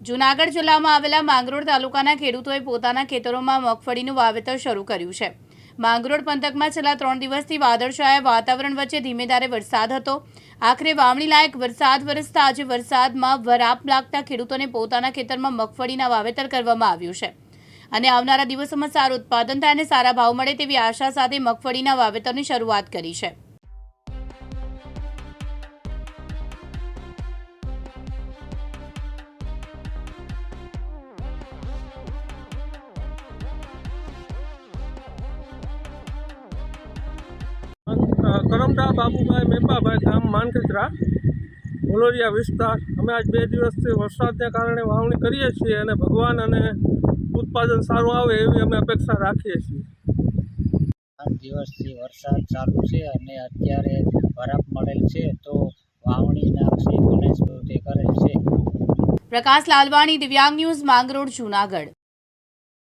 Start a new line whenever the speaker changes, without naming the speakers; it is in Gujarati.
જૂનાગઢ જિલ્લામાં આવેલા માંગરોળ તાલુકાના ખેડૂતોએ પોતાના ખેતરોમાં મગફળીનું વાવેતર શરૂ કર્યું છે. માંગરોળ પંથકમાં છેલ્લા ત્રણ દિવસથી વાદળછાયા વાતાવરણ વચ્ચે ધીમેધારે વરસાદ હતો. આખરે વાવણી લાયક વરસાદ વરસતા આજે વરસાદમાં વરાપ લાગતા ખેડૂતોને પોતાના ખેતરમાં મગફળીના વાવેતર કરવામાં આવ્યું છે. અને આવનારા દિવસોમાં સારું ઉત્પાદન થાય અને સારા ભાવ મળે તેવી આશા સાથે મગફળીના વાવેતરની શરૂઆત કરી છે.
કરમદા બાબુભાઈ મેપાભાઈ ગામ માનકચરા મોલોરિયા વિસ્તાર. અમે આજ બે દિવસથી વરસાદને કારણે વાવણી કરીએ છીએ અને ભગવાન અને ઉત્પાદન સારું આવે એવી અમે અપેક્ષા રાખીએ છીએ.
આઠ દિવસથી વરસાદ ચાલુ છે અને અત્યારે બરફ મળેલ છે તો વાવણીના શ્રી ગણેશ પ્રવૃત્તિ કરેલ છે.
પ્રકાશ લાલવાણી દિવ્યાંગ ન્યૂઝ માંગરોળ જૂનાગઢ.